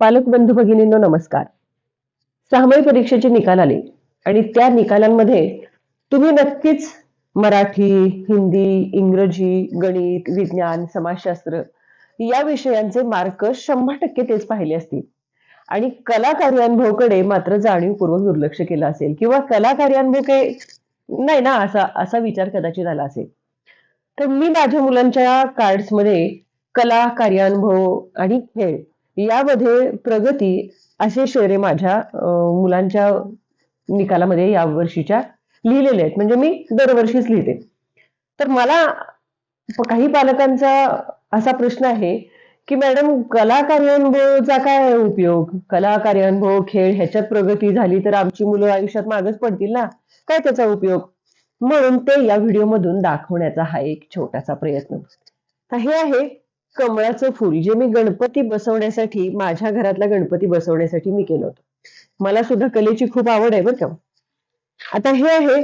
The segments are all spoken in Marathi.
पालकबंधू भगिनींनो नमस्कार. सहामाही परीक्षेचे निकाल आले आणि त्या निकालांमध्ये तुम्ही नक्कीच मराठी हिंदी इंग्रजी गणित विज्ञान समाजशास्त्र या विषयांचे मार्क शंभर टक्के तेच पाहिले असतील. आणि कला कार्यानुभवकडे मात्र जाणीवपूर्वक दुर्लक्ष केलं असेल किंवा कला कार्यानुभव काही नाही ना असा असा विचार कदाचित आला असेल. तर मी माझ्या मुलांच्या कार्ड्समध्ये कला कार्यानुभव आणि खेळ यामध्ये प्रगती असे शेरे माझ्या मुलांच्या निकालामध्ये या वर्षीच्या लिहिलेले आहेत. म्हणजे मी दरवर्षीच लिहिते. तर मला काही पालकांचा असा प्रश्न आहे की मॅडम कला कार्यानुभवचा काय उपयोग? कला कार्यानुभव खेळ ह्याच्यात प्रगती झाली तर आमची मुलं आयुष्यात मागच पडतील ना? काय त्याचा उपयोग? म्हणून ते या व्हिडिओमधून दाखवण्याचा हा एक छोटासा प्रयत्न. तर हे आहे कमळाचं फूल जे मी गणपती बसवण्यासाठी माझ्या घरातला गणपती बसवण्यासाठी मी केलं होतं. मला सुद्धा कलेची खूप आवड आहे बरं का. आता हे आहे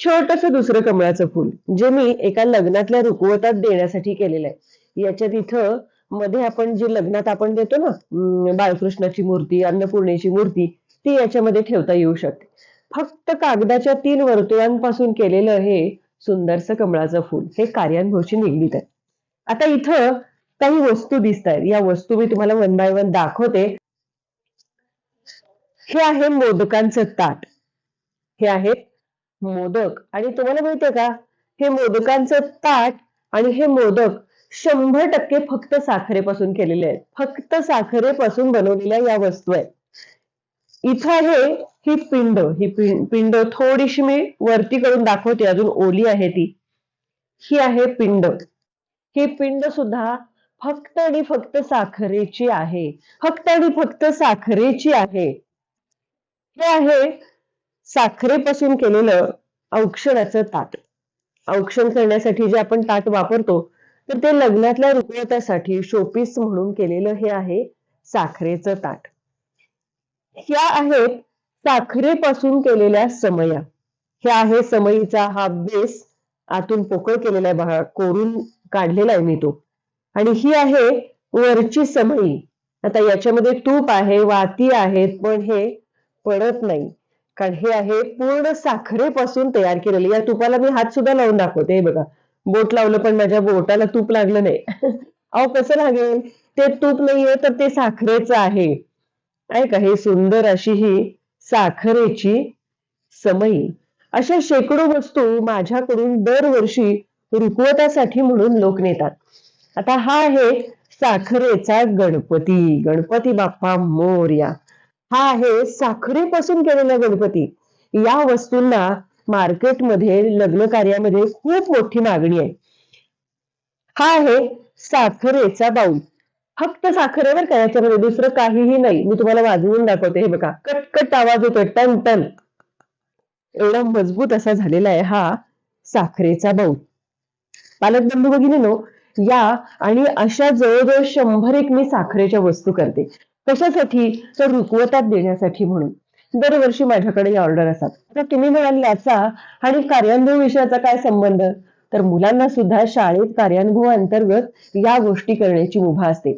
छोटस दुसरं कमळाचं फूल जे मी एका लग्नातल्या रुकवतात देण्यासाठी केलेलं आहे. याच्यात इथं मध्ये आपण जे लग्नात आपण देतो ना बाळकृष्णाची मूर्ती अन्नपूर्णेची मूर्ती ती याच्यामध्ये ठेवता येऊ शकते. फक्त कागदाच्या तीन वर्तुळांपासून केलेलं हे सुंदरसं कमळाचं फूल हे कार्यानुभवशी निगडीत आहे. आता इथं काही वस्तू दिसत आहेत या वस्तू मी तुम्हाला वन बाय वन दाखवते. हे आहे मोदकांचं ताट. हे आहेत मोदक. आणि तुम्हाला माहितीये का? हे मोदकांचं ताट आणि हे मोदक शंभर टक्के फक्त साखरेपासून केलेले आहेत. फक्त साखरेपासून बनवलेल्या या वस्तू आहेत. इथं आहे ही पिंड. ही पिंड थोडीशी मी वरती करून दाखवते. अजून ओली आहे ती. ही आहे पिंड. ही पिंड सुद्धा फक्त आणि फक्त साखरेची आहे. फक्त आणि फक्त साखरेची आहे. हे आहे साखरेपासून केलेलं औक्षणाचं ताट. औक्षण करण्यासाठी जे आपण ताट वापरतो तर ते लग्नातल्या रुग्णतासाठी शोपीस म्हणून केलेलं हे आहे साखरेचं ताट. ह्या आहेत साखरेपासून केलेल्या समया. ह्या आहे समईचा हा बेस आतून पोकळ केलेला आहे. बघा कोरून काढलेला आहे मी तो. आणि ही आहे वरची समई. आता याच्यामध्ये तूप आहे वाती आहेत पण हे पडत नाही. कारण हे आहे पूर्ण साखरेपासून तयार केलेले. या तुपाला मी हात सुद्धा लावून दाखवते. हे बघा बोट लावलं पण माझ्या बोटाला तूप लागलं नाही. अहो कसं लागेल? ते तूप नाहीये तर ते साखरेचं आहे. आहे का? हे सुंदर अशी ही साखरेची समई. अशा शेकडो वस्तू माझ्याकडून दरवर्षी रुकवतासाठी म्हणून लोक नेतात. आता हा आहे साखरेचा गणपती. गणपती बाप्पा मोरया. हा आहे साखरेपासून केलेला गणपती. या वस्तूंना मार्केटमध्ये लग्न कार्यामध्ये खूप मोठी मागणी आहे. हा आहे साखरेचा बाऊल फक्त साखरेवर का याच्यामध्ये? दुसरं काहीही नाही. मी तुम्हाला वाजवून दाखवते. हे बघा. कटकट आवाज येतो टन टन. एवढा मजबूत असा झालेला आहे हा साखरेचा बाऊल पालक बंधू भगिनीनो या आणि अशा जवळजवळ शंभर एक मी साखरेच्या वस्तू करते. कशासाठी? तर रुकवतात देण्यासाठी म्हणून. दरवर्षी माझ्याकडे या ऑर्डर असतात. आता तुम्ही म्हणाल याचा आणि कार्यानुभव विषयाचा काय संबंध? तर मुलांना सुद्धा शाळेत कार्यानुभव अंतर्गत या गोष्टी करण्याची मुभा असते.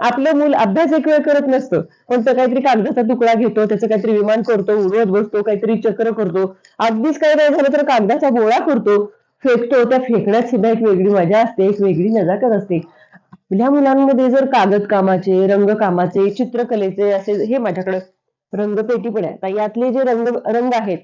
आपलं मूल अभ्यास एक वेळ करत नसतं पण तो काहीतरी कागदाचा तुकडा घेतो त्याचं काहीतरी विमान करतो उडवत बसतो काहीतरी चक्र करतो. अगदीच काही नाही झालं तर कागदाचा गोळा करतो. फेकतो त्या फेकण्यात सुद्धा एक वेगळी मजा असते एक वेगळी नजाकत असते. आपल्या मुलांमध्ये जर कागद कामाचे रंगकामाचे चित्रकलेचे असे हे माझ्याकडे रंगपेटी पण आहे आता यातले जे रंग रंग आहेत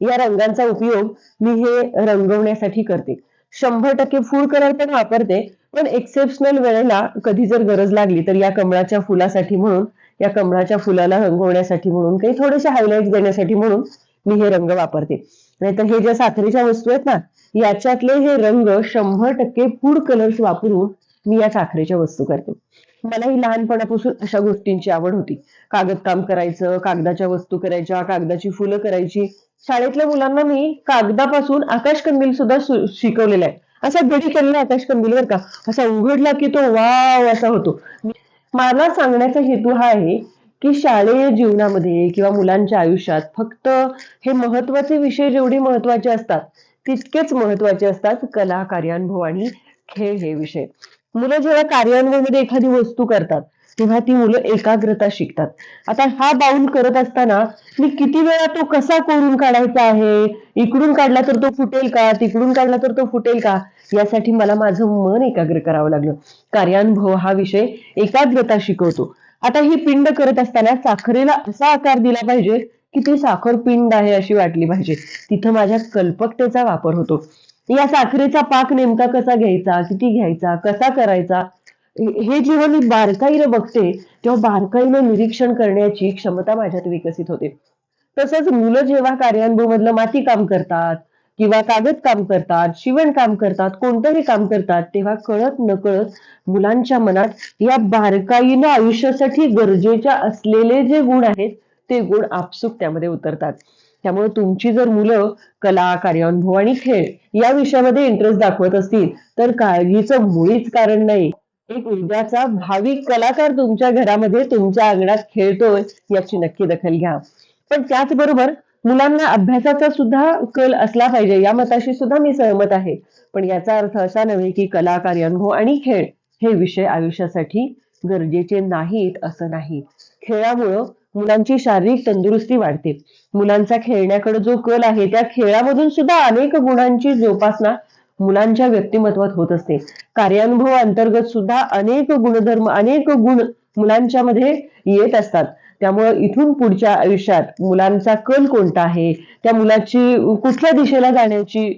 या रंगांचा उपयोग मी हे रंगवण्यासाठी करते. शंभर टक्के फूड कलर पण वापरते पण एक्सेप्शनल वेळेला कधी जर गरज लागली तर या कमळाच्या फुलासाठी म्हणून या कमळाच्या फुलाला रंगवण्यासाठी म्हणून काही थोडेसे हायलाइट देण्यासाठी म्हणून मी हे रंग वापरते. नाहीतर हे ज्या साखरेच्या वस्तू आहेत ना याच्यातले हे रंग शंभर टक्के फूड कलर्स वापरून मी या साखरेच्या वस्तू करते. मलाही लहानपणापासून अशा गोष्टींची आवड होती. कागद काम करायचं कागदाच्या वस्तू करायच्या कागदाची फुलं करायची. शाळेतल्या मुलांना मी कागदापासून आकाशकंदील सुद्धा शिकवलेला आहे. असा गडी केलेला आकाशकंदील बर का. असा उघडला की तो वाव असा होतो. मला सांगण्याचा हेतू हा आहे की शालेय जीवनामध्ये किंवा मुलांच्या आयुष्यात फक्त हे महत्त्वाचे विषय जेवढे महत्त्वाचे असतात तितकेच महत्त्वाचे असतात कला कार्यानुभव आणि खेळ हे विषय. मुलं जेव्हा कार्यानुभवमध्ये एखादी वस्तू करतात तेव्हा ती मुलं एकाग्रता शिकतात. आता हा बाउंड करत असताना मी किती वेळा तो कसा कोरून काढायचा आहे? इकडून काढला तर तो फुटेल का? तिकडून काढला तर तो फुटेल का? यासाठी मला माझं मन एकाग्र करावं लागलं. कार्यानुभव हा विषय एकाग्रता शिकवतो. आता ही पिंड करत असताना साखरेला असा आकार दिला पाहिजे की ती साखर पिंड आहे अशी वाटली पाहिजे. तिथं माझ्या कल्पकतेचा वापर होतो. या साखरेचा पाक नेमका कसा घ्यायचा किती घ्यायचा कसा करायचा? हे जेव्हा मी बारकाईने बघते तेव्हा बारकाईनं निरीक्षण करण्याची क्षमता माझ्यात विकसित होते. तसंच मुलं जेव्हा कार्यानुभव मधलं माती काम करतात किंवा कागद काम करतात शिवण काम करतात कोणतंही काम करतात तेव्हा कळत नकळत मुलांच्या मनात या बारकाईनं आयुष्यासाठी गरजेच्या असलेले जे गुण आहेत ते गुण आपसूक त्यामध्ये उतरतात. त्यामुळे तुमची जर मुलं कला कार्यानुभव आणि खेळ या विषयामध्ये इंटरेस्ट दाखवत असतील तर काळजीचं मुळीच कारण नाही. एक उद्याचा भावी कलाकार तुमच्या घरामध्ये तुमच्या अंगणात खेळतोय याची नक्की दखल घ्या. पण त्याचबरोबर मुलांना अभ्यासाचा सुद्धा कल असला पाहिजे. या मताशी सुद्धा मी सहमत आहे. पण याचा अर्थ असा नव्हे की कला कार्यानुभव आणि खेळ हे विषय आयुष्यासाठी गरजेचे नाहीत असं नाही. खेळामुळं मुलांची शारीरिक तंदुरुस्ती वाढते. मुलांचा खेळण्याकडे जो कल आहे त्या खेळामधून सुद्धा अनेक गुणांची जोपासना मुलांच्या व्यक्तिमत्वात होत असते. कार्यानुभव अंतर्गत सुद्धा अनेक गुणधर्म अनेक गुण मुलांच्या मध्ये येत असतात. त्यामुळं इथून पुढच्या आयुष्यात मुलांचा कल कोणता आहे? त्या मुलाची कुठल्या दिशेला जाण्याची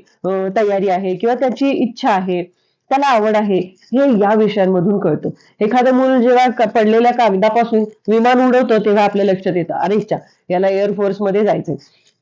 तयारी आहे किंवा त्याची इच्छा आहे? त्याला आवड आहे? हे या विषयांमधून कळतं. एखादं मूल जेव्हा पडलेल्या कागदापासून विमान उडवतो तेव्हा आपल्या लक्षात येतं अरे इच्छा याला एअरफोर्समध्ये जायचंय.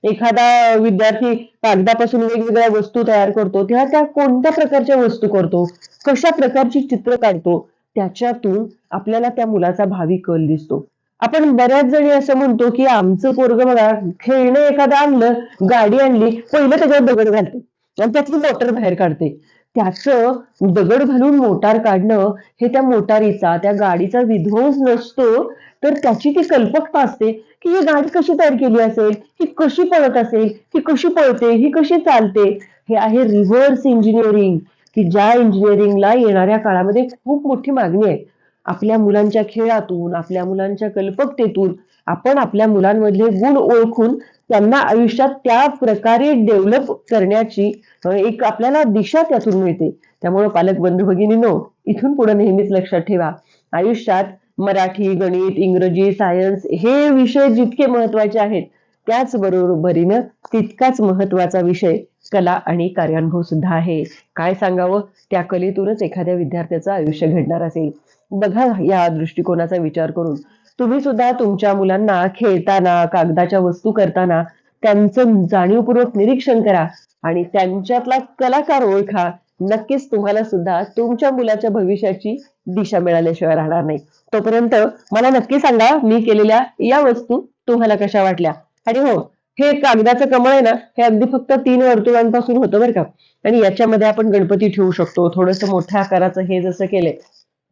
एखादा विद्यार्थी कागदापासून वेगवेगळ्या वस्तू तयार करतो तेव्हा त्या कोणत्या प्रकारच्या वस्तू करतो? कशा प्रकारची चित्र काढतो? त्याच्यातून आपल्याला त्या मुलाचा भावी कल दिसतो. आपण बऱ्याच जणी असं म्हणतो की आमचं पोरग बघा खेळणं एखादं आणलं गाडी आणली पहिलं त्याच्यावर दगड घालते. आणि त्यातली मोटर बाहेर काढते. त्याचं दगड घालून मोटार काढणं हे त्या मोटारीचा त्या गाडीचा विध्वंस नसतो तर त्याची ती कल्पकता असते की ही गाडी कशी तयार केली असेल? ही कशी पळत असेल? ही कशी पळते? ही कशी चालते? हे आहे रिव्हर्स इंजिनिअरिंग की ज्या इंजिनिअरिंगला येणाऱ्या काळामध्ये खूप मोठी मागणी आहे. आपल्या मुलांच्या खेळातून आपल्या मुलांच्या कल्पकतेतून आपण आपल्या मुलांमधले गुण ओळखून त्यांना आयुष्यात त्या प्रकारे डेव्हलप करण्याची एक आपल्याला दिशा त्यातून मिळते. त्यामुळे पालक बंधू भगिनीनो इथून पुढे नेहमीच लक्षात ठेवा. आयुष्यात मराठी गणित इंग्रजी सायन्स हे विषय जितके महत्त्वाचे आहेत त्याच बरोबरीनं तितकाच महत्त्वाचा विषय कला आणि कार्यानुभव सुद्धा आहे. काय सांगावं? त्या कलेतूनच एखाद्या विद्यार्थ्याचं आयुष्य घडणार असेल. बघा या दृष्टिकोनाचा विचार करून. तुम्ही सुद्धा तुमच्या मुलांना खेळताना कागदाच्या वस्तू करताना त्यांचं जाणीवपूर्वक निरीक्षण करा आणि त्यांच्यातला कलाकार ओळखा. नक्कीच तुम्हाला सुद्धा तुमच्या मुलाच्या भविष्याची दिशा मिळाल्याशिवाय राहणार नाही. तोपर्यंत मला नक्की सांगा मी केलेल्या या वस्तू तुम्हाला कशा वाटल्या? आणि हो हे कागदाचं कमळ आहे ना हे अगदी फक्त तीन वर्तुळांपासून होतं बरं का. आणि याच्यामध्ये आपण गणपती ठेवू शकतो. थोडस मोठ्या आकाराचं हे जसं केलंय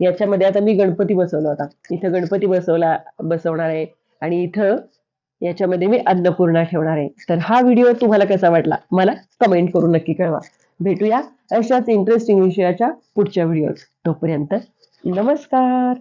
याच्यामध्ये आता मी गणपती बसवला होता. इथं गणपती बसवला बसवणार आहे. आणि इथं याच्यामध्ये मी अन्नपूर्णा ठेवणार आहे. तर हा व्हिडिओ तुम्हाला कसा वाटला? मला कमेंट करून नक्की कळवा. भेटूया अशाच इंटरेस्टिंग विषयाच्या पुढच्या व्हिडिओ तोपर्यंत नमस्कार!